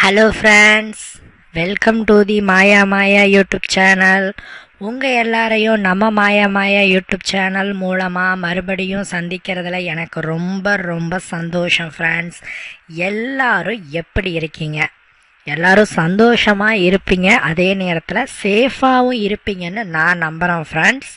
Hello friends welcome to the Maya Maya YouTube channel உங்கள் எல்லாரையும் நம்ம மாயா மாயா யூடியூப் சேனல் மூலமாக மறுபடியும் சந்திக்கிறதுல எனக்கு ரொம்ப ரொம்ப சந்தோஷம் ஃப்ரெண்ட்ஸ் எல்லாரும் எப்படி இருக்கீங்க? எல்லாரும் சந்தோஷமாக இருப்பீங்க. அதே நேரத்தில் சேஃபாகவும் இருப்பீங்கன்னு நான் நம்புகிறேன் ஃப்ரெண்ட்ஸ்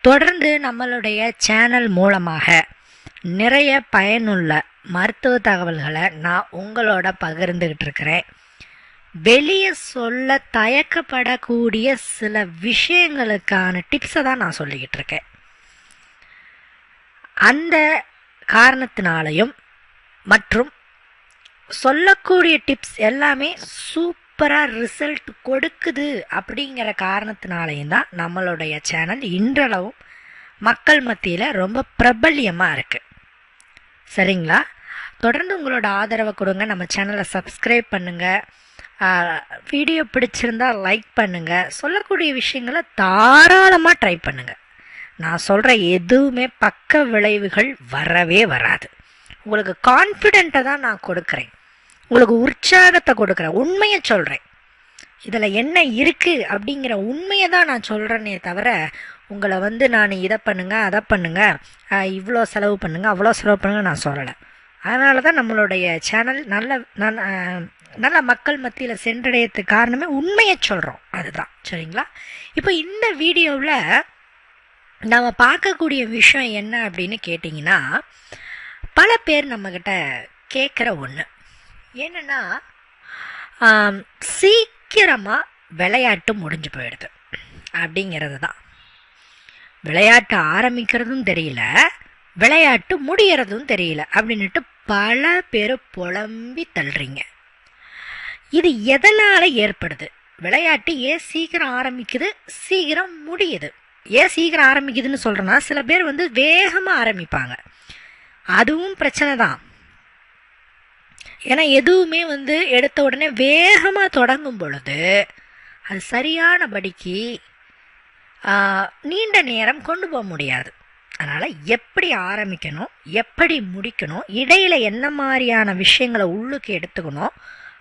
தொடர்ந்து நம்மளுடைய சேனல் மூலமாக நிறைய பயனுள்ள மருத்துவ தகவல்களை நான் உங்களோட பகிர்ந்துக்கிட்டு இருக்கிறேன். வெளியே சொல்ல தயக்கப்படக்கூடிய சில விஷயங்களுக்கான டிப்ஸை தான் நான் சொல்லிக்கிட்டு இருக்கேன். அந்த காரணத்தினாலையும் மற்றும் சொல்லக்கூடிய டிப்ஸ் எல்லாமே சூப்பராக ரிசல்ட் கொடுக்குது அப்படிங்கிற காரணத்தினாலையும் தான் நம்மளுடைய சேனல் இன்றளவும் மக்கள் மத்தியில் ரொம்ப பிரபல்யமாக இருக்குது சரிங்களா? தொடர்ந்து உங்களோட ஆதரவை கொடுங்க. நம்ம சேனலை சப்ஸ்கிரைப் பண்ணுங்கள் வீடியோ பிடிச்சிருந்தா லைக் பண்ணுங்கள் சொல்லக்கூடிய விஷயங்களை தாராளமாக ட்ரை பண்ணுங்கள் நான் சொல்கிற எதுவுமே பக்க விளைவுகள் வரவே வராது. உங்களுக்கு கான்ஃபிடென்ட்டை தான் நான் கொடுக்குறேன். உங்களுக்கு உற்சாகத்தை கொடுக்குறேன். உண்மையை சொல்கிறேன் இதில் என்ன இருக்குது அப்படிங்கிற உண்மையை தான் நான் சொல்கிறேனே தவிர உங்களை வந்து நான் இதை பண்ணுங்கள் அதை பண்ணுங்கள் இவ்வளோ செலவு பண்ணுங்கள் அவ்வளோ செலவு பண்ணுங்கள் நான் சொல்லலை. அதனால தான் நம்மளுடைய சேனல் நல்ல நல்ல நல்ல மக்கள் மத்தியில் சென்றடையத்துக்கு காரணமே உண்மையை சொல்கிறோம் அதுதான். சரிங்களா? இப்போ இந்த வீடியோவில் நம்ம பார்க்கக்கூடிய விஷயம் என்ன அப்படின்னு கேட்டிங்கன்னா பல பேர் நம்மக்கிட்ட கேட்குற ஒன்று என்னென்னா சீக்கிரமாக விளையாட்டு முடிஞ்சு போயிடுது. அப்படிங்கிறது தான் விளையாட்டு ஆரம்பிக்கிறதும் தெரியல. விளையாட்டு முடியறதும் தெரியல. அப்படின்னுட்டு பல பேர் புலம்பி தள்ளுறீங்க. இது எதனால் ஏற்படுது? விளையாட்டு ஏன் சீக்கிரம் ஆரம்பிக்குது? சீக்கிரம் முடியுது. ஏன் சீக்கிரம் ஆரம்பிக்குதுன்னு சொல்கிறேன்னா சில பேர் வந்து வேகமாக ஆரம்பிப்பாங்க. அதுவும் பிரச்சனை தான். ஏன்னா எதுவுமே வந்து எடுத்த உடனே வேகமாக தொடங்கும் பொழுது அது சரியானபடிக்கு நீண்ட நேரம் கொண்டு போக முடியாது. அதனால் எப்படி ஆரம்பிக்கணும் எப்படி முடிக்கணும் இடையில் என்ன மாதிரியான விஷயங்களை உள்ளுக்கு எடுத்துக்கணும்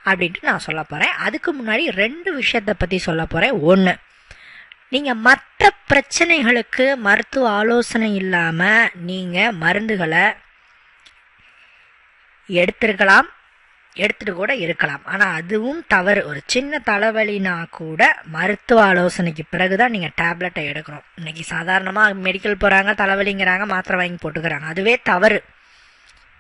அப்படின்ட்டு நான் சொல்ல போகிறேன் அதுக்கு முன்னாடி ரெண்டு விஷயத்தை பற்றி சொல்ல போகிறேன் ஒன்று நீங்கள் மற்ற பிரச்சனைகளுக்கு மருத்துவ ஆலோசனை இல்லாமல் நீங்கள் மருந்துகளை எடுத்திருக்கலாம். எடுத்துட்டு கூட இருக்கலாம். ஆனால் அதுவும் தவறு. ஒரு சின்ன தலைவலினா கூட மருத்துவ ஆலோசனைக்கு பிறகு தான் நீங்கள் டேப்லெட்டை எடுக்கணும். இன்றைக்கி சாதாரணமாக மெடிக்கல் போகிறாங்க தலைவலிங்கிறாங்க மாத்திரை வாங்கி போட்டுக்கிறாங்க. அதுவே தவறு.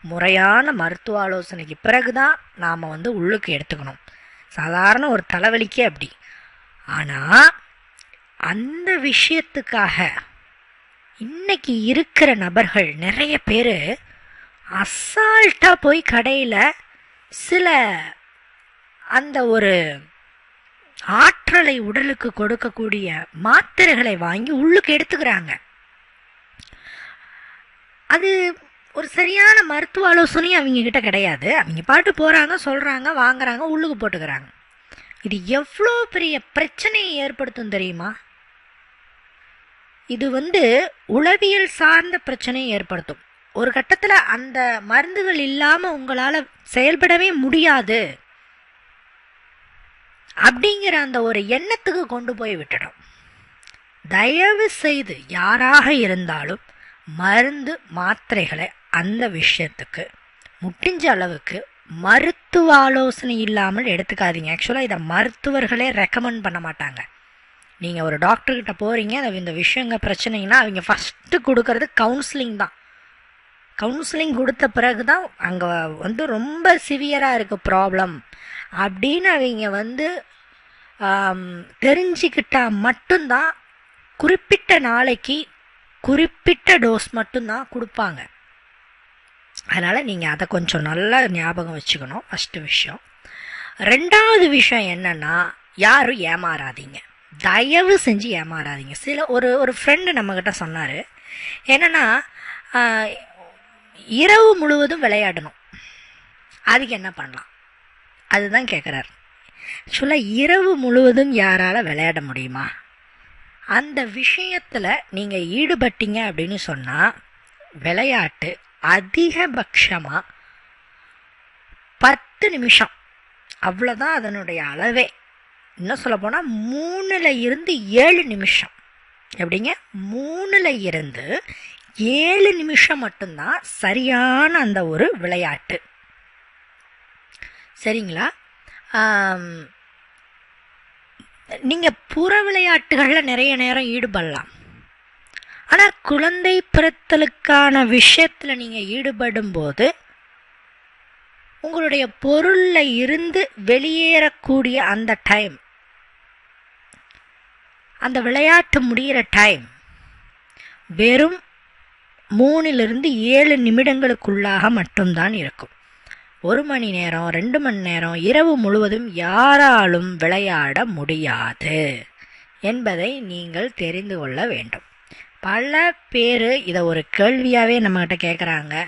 முறையான மருத்துவ ஆலோசனைக்கு பிறகு தான் நாம் வந்து உள்ளுக்கு எடுத்துக்கணும். சாதாரண ஒரு தலைவலிக்கே அப்படி. ஆனால் அந்த விஷயத்துக்காக இன்னைக்கு இருக்கிற நபர்கள் நிறைய பேர் அசால்ட்டாக போய் கடையில் சில அந்த ஒரு ஆற்றலை உடலுக்கு கொடுக்கக்கூடிய மாத்திரைகளை வாங்கி உள்ளுக்கு எடுத்துக்கிறாங்க. அது ஒரு சரியான மருத்துவ ஆலோசனையும் அவங்க கிட்ட கிடையாது. அவங்க பாட்டு போகிறாங்க சொல்கிறாங்க வாங்குறாங்க உள்ளுக்கு போட்டுக்கிறாங்க. இது எவ்வளோ பெரிய பிரச்சனையை ஏற்படுத்தும் தெரியுமா? இது வந்து உளவியல் சார்ந்த பிரச்சனையை ஏற்படுத்தும். ஒரு கட்டத்தில் அந்த மருந்துகள் இல்லாமல் உங்களால் செயல்படவே முடியாது. அப்படிங்கிற அந்த ஒரு எண்ணத்துக்கு கொண்டு போய் விட்டுடும். தயவு செய்து யாராக இருந்தாலும் மருந்து மாத்திரைகளை அந்த விஷயத்துக்கு முடிஞ்ச அளவுக்கு மருத்துவ ஆலோசனை இல்லாமல் எடுத்துக்காதீங்க. ஆக்சுவலாக இதை மருத்துவர்களே ரெக்கமெண்ட் பண்ண மாட்டாங்க. நீங்கள் ஒரு டாக்டர்கிட்ட போகிறீங்க அந்த இந்த விஷயங்க பிரச்சனைங்கன்னா அவங்க ஃபஸ்ட்டு கொடுக்கறது கவுன்சிலிங் தான். கவுன்சிலிங் கொடுத்த பிறகு தான் அங்கே வந்து ரொம்ப சிவியராக இருக்குது ப்ராப்ளம் அப்படின்னு அவங்க வந்து தெரிஞ்சுக்கிட்டால் மட்டும்தான் குறிப்பிட்ட நாளைக்கு குறிப்பிட்ட டோஸ் மட்டும்தான் கொடுப்பாங்க. அதனால் நீங்கள் அதை கொஞ்சம் நல்லா ஞாபகம் வச்சுக்கணும் ஃபஸ்ட்டு விஷயம். ரெண்டாவது விஷயம் என்னென்னா யாரும் ஏமாறாதீங்க. தயவு செஞ்சு ஏமாறாதீங்க. சில ஒரு ஒரு ஃப்ரெண்டு நம்மக்கிட்ட சொன்னார். என்னென்னா இரவு முழுவதும் விளையாடணும். அதுக்கு என்ன பண்ணலாம்? அதுதான் கேட்குறாரு ஆக்சுவலாக இரவு முழுவதும் யாரால் விளையாட முடியுமா? அந்த விஷயத்தில் நீங்கள் ஈடுபட்டீங்க அப்படின்னு சொன்னால் விளையாட்டு அதிகபட்சமாக பத்து நிமிஷம். அவ்வளோதான் அதனுடைய அளவே. இன்னும் சொல்ல போனால் மூணில் இருந்து ஏழு நிமிஷம். எப்படிங்க? மூணில் இருந்து ஏழு நிமிஷம் மட்டும்தான் சரியான அந்த ஒரு விளையாட்டு. சரிங்களா? நீங்கள் புற விளையாட்டுகளில் நிறைய நேரம் ஈடுபடலாம். ஆனால் குழந்தை பிறத்தலுக்கான விஷயத்தில் நீங்கள் ஈடுபடும் போது உங்களுடைய பொருளில் இருந்து வெளியேறக்கூடிய அந்த டைம் அந்த விளையாட்டு முடிகிற டைம் வெறும் மூணிலிருந்து ஏழு நிமிடங்களுக்குள்ளாக மட்டும்தான் இருக்கும். ஒரு மணி நேரம் ரெண்டு மணி நேரம் இரவு முழுவதும் யாராலும் விளையாட முடியாது என்பதை நீங்கள் தெரிந்து கொள்ள வேண்டும். பல பேர் இதை ஒரு கேள்வியாகவே நம்மக்கிட்ட கேட்குறாங்க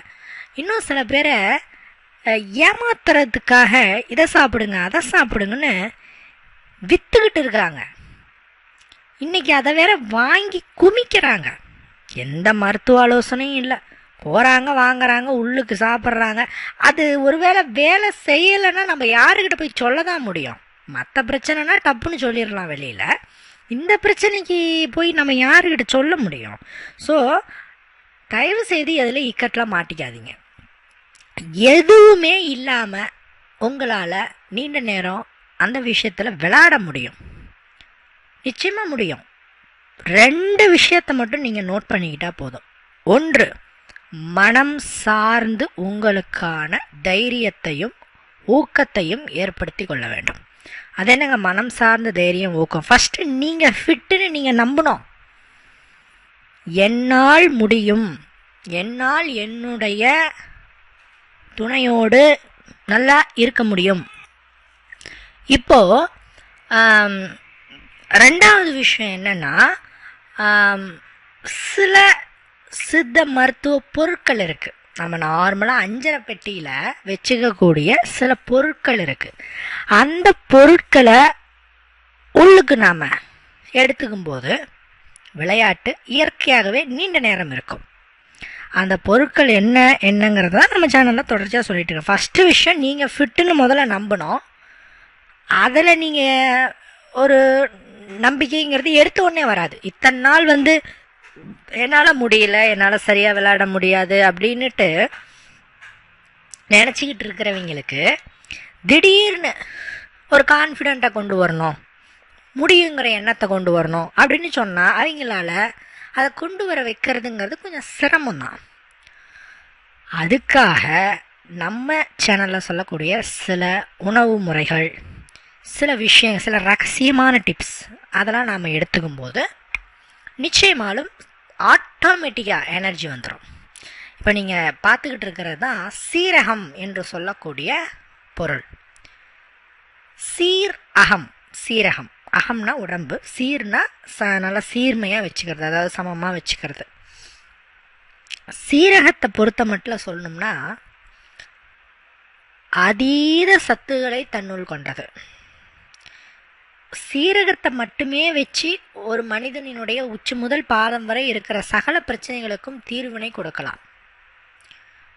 இன்னும் சில பேரை ஏமாத்துறதுக்காக இதை சாப்பிடுங்க அதை சாப்பிடுங்கன்னு விற்றுக்கிட்டு இருக்காங்க. இன்றைக்கி அதை வேற வாங்கி குமிக்கிறாங்க. எந்த மருத்துவ ஆலோசனையும் இல்லை. போகிறாங்க வாங்குறாங்க உள்ளுக்கு சாப்பிட்றாங்க. அது ஒருவேளை வேலை செய்யலைன்னா நம்ம யாருக்கிட்ட போய் சொல்ல தான் முடியும்? மற்ற பிரச்சனைனா டப்புன்னு சொல்லிடலாம் வெளியில். இந்த பிரச்சனைக்கு போய் நம்ம யாருக்கிட்ட சொல்ல முடியும்? ஸோ தயவு செய்து அதில் இக்கட்டெலாம் மாட்டிக்காதீங்க. எதுவுமே இல்லாமல் உங்களால் நீண்ட நேரம் அந்த விஷயத்தில் விளையாட முடியும். நிச்சயமாக முடியும். ரெண்டு விஷயத்தை மட்டும் நீங்கள் நோட் பண்ணிக்கிட்டால் போதும். ஒன்று மனம் சார்ந்து உங்களுக்கான தைரியத்தையும் ஊக்கத்தையும் ஏற்படுத்தி கொள்ள வேண்டும். அது என்னங்க? மனம் சார்ந்த தைரியம் ஊக்கம். ஃபஸ்ட்டு நீங்கள் ஃபிட்டுன்னு நீங்கள் நம்பணும். என்னால் முடியும். என்னால் என்னுடைய துணையோடு நல்லா இருக்க முடியும். இப்போது ரெண்டாவது விஷயம் என்னென்னா சில சித்த மருத்துவ பொருட்கள் இருக்குது நம்ம நார்மலாக அஞ்சரை பெட்டியில் வச்சுக்கக்கூடிய சில பொருட்கள் இருக்குது அந்த பொருட்களை உள்ளுக்கு நாம் எடுத்துக்கும் போது விளையாட்டு இயற்கையாகவே நீண்ட நேரம் இருக்கும். அந்த பொருட்கள் என்ன என்னங்கிறத தான் நம்ம சேனலில் தொடர்ச்சியாக சொல்லிட்டு இருக்கோம். ஃபஸ்ட்டு விஷயம் நீங்கள் ஃபிட்டுன்னு முதல்ல நம்பணும். அதில் நீங்கள் ஒரு நம்பிக்கைங்கிறது எடுத்த உடனே வராது. இத்தனை நாள் வந்து என்னால் முடியல என்னால் சரியாக விளையாட முடியாது அப்படின்னுட்டு நினச்சிக்கிட்டு இருக்கிறவங்களுக்கு திடீர்னு ஒரு கான்ஃபிடெண்ட்டை கொண்டு வரணும். முடியுங்கிற எண்ணத்தை கொண்டு வரணும் அப்படின்னு சொன்னால் அவங்களால அதை கொண்டு வர வைக்கிறதுங்கிறது கொஞ்சம் சிரமம்தான். அதுக்காக நம்ம சேனலில் சொல்லக்கூடிய சில உணவு முறைகள் சில விஷயம் சில ரகசியமான டிப்ஸ் அதெல்லாம் நாம் எடுத்துக்கும் போது நிச்சயமாலும் ஆட்டோமேட்டிக்காக எனர்ஜி வந்துடும் இப்போ நீங்கள் பார்த்துக்கிட்டு இருக்கிறது தான் சீரகம் என்று சொல்லக்கூடிய பொருள். சீர் அகம் சீரகம். அகம்னா உடம்பு சீர்னா ச நல்லா சீர்மையாக வச்சுக்கிறது அதாவது சமமாக வச்சுக்கிறது. சீரகத்தை பொறுத்த மட்டும் சொல்லணும்னா அதீத சத்துக்களை தன்னுள் கொண்டது. சீரகத்தை மட்டுமே வச்சு ஒரு மனிதனினுடைய உச்சி முதல் பாதம் வரை இருக்கிற சகல பிரச்சனைகளுக்கும் தீர்வினை கொடுக்கலாம்.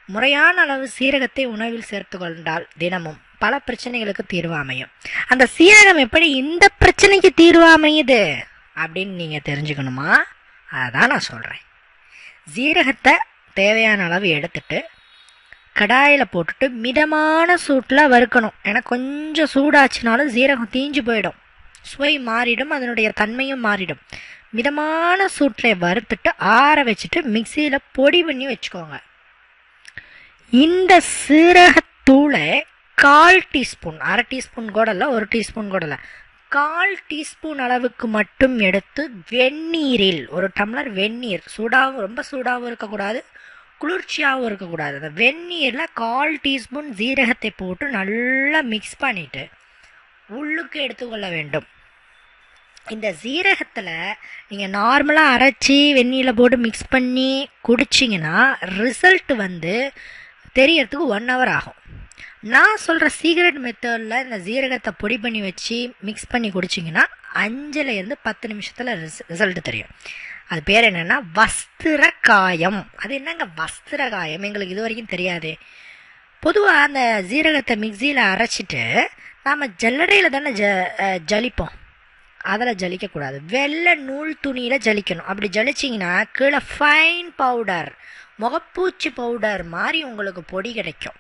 முறையான அளவு சீரகத்தை உணவில் சேர்த்து கொண்டால் தினமும் பல பிரச்சனைகளுக்கு தீர்வு அமையும். அந்த சீரகம் எப்படி இந்த பிரச்சனைக்கு தீர்வு அமையுது அப்படின்னு நீங்கள் தெரிஞ்சுக்கணுமா? அதை தான் நான் சொல்கிறேன் சீரகத்தை தேவையான அளவு எடுத்துட்டு கடாயில் போட்டுட்டு மிதமான சூட்டில் வறுக்கணும். ஏன்னா கொஞ்சம் சூடாச்சுனாலும் சீரகம் தீஞ்சு போயிடும். சுவை மாறிடும் அதனுடைய தன்மையும் மாறிடும். மிதமான சூட்டில் வறுத்துட்டு ஆற வச்சுட்டு மிக்சியில் பொடி பண்ணி வச்சுக்கோங்க. இந்த சீரகத்தூளை கால் டீஸ்பூன் அரை டீஸ்பூன் கூட இல்லை ஒரு டீஸ்பூன் கூட இல்லை. கால் டீஸ்பூன் அளவுக்கு மட்டும் எடுத்து வெந்நீரில் ஒரு டம்ளர் வெந்நீர் சூடாகவும் ரொம்ப சூடாகவும் இருக்கக்கூடாது குளிர்ச்சியாகவும் இருக்கக்கூடாது. அந்த வெந்நீரில் கால் டீஸ்பூன் ஜீரகத்தை போட்டு நல்லா மிக்ஸ் பண்ணிவிட்டு உள்ளுக்கு எடுத்துக்கொள்ள வேண்டும். இந்த சீரகத்தில் நீங்கள் நார்மலாக அரைச்சி வெந்நீரில் போட்டு மிக்ஸ் பண்ணி குடிச்சிங்கன்னா ரிசல்ட் வந்து தெரியறதுக்கு ஒன் ஹவர் ஆகும். நான் சொல்கிற சீக்ரெட் மெத்தடில் இந்த ஜீரகத்தை பொடி பண்ணி வச்சு மிக்ஸ் பண்ணி குடிச்சிங்கன்னா அஞ்சுலேருந்து பத்து நிமிஷத்தில் ரிஸ் ரிசல்ட் தெரியும். அது பேர் என்னென்னா வஸ்திர காயம் அது என்னங்க வஸ்திர காயம் எங்களுக்கு இது வரைக்கும் தெரியாது. பொதுவாக அந்த ஜீரகத்தை மிக்சியில் அரைச்சிட்டு நாம் ஜல்லடையில் தானே ஜ ஜலிப்போம். அதில் ஜலிக்கக்கூடாது வெள்ளை நூல் துணியில் ஜலிக்கணும். அப்படி ஜலிச்சிங்கன்னா கீழே ஃபைன் பவுடர் முகப்பூச்சி பவுடர் மாதிரி உங்களுக்கு பொடி கிடைக்கும்.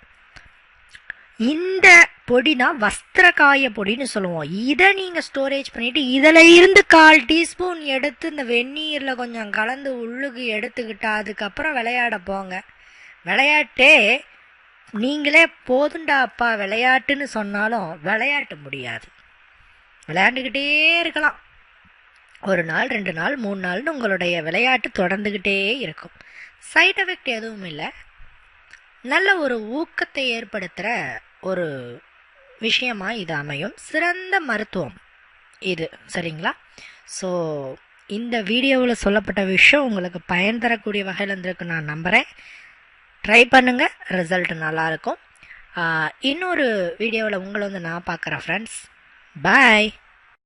இந்த பொடி தான் வஸ்திர காய பொடின்னு சொல்லுவோம். இதை நீங்கள் ஸ்டோரேஜ் பண்ணிவிட்டு இதில் இருந்து கால் டீஸ்பூன் எடுத்து இந்த வெந்நீரில் கொஞ்சம் கலந்து உள்ளுக்கு எடுத்துக்கிட்டு அதுக்கப்புறம் விளையாட போங்க. விளையாட்டே நீங்களே போதுண்டா அப்பா விளையாட்டுன்னு சொன்னாலும் விளையாட்ட முடியாது. விளையாண்டுக்கிட்டே இருக்கலாம். ஒரு நாள் ரெண்டு நாள் மூணு நாள்னு உங்களுடைய விளையாட்டு தொடர்ந்துக்கிட்டே இருக்கும். சைட் எஃபெக்ட் எதுவும் இல்லை. நல்ல ஒரு ஊக்கத்தை ஏற்படுத்துகிற ஒரு விஷயமாக இது அமையும். சிறந்த மருத்துவம் இது சரிங்களா? ஸோ இந்த வீடியோவில் சொல்லப்பட்ட விஷயம் உங்களுக்கு பயன் தரக்கூடிய வகையில் இருந்திருக்கு நான் நம்புகிறேன் ட்ரை பண்ணுங்கள் ரிசல்ட் நல்லாயிருக்கும் இன்னொரு வீடியோவில் உங்களை வந்து நான் பார்க்குறேன் ஃப்ரெண்ட்ஸ் பாய்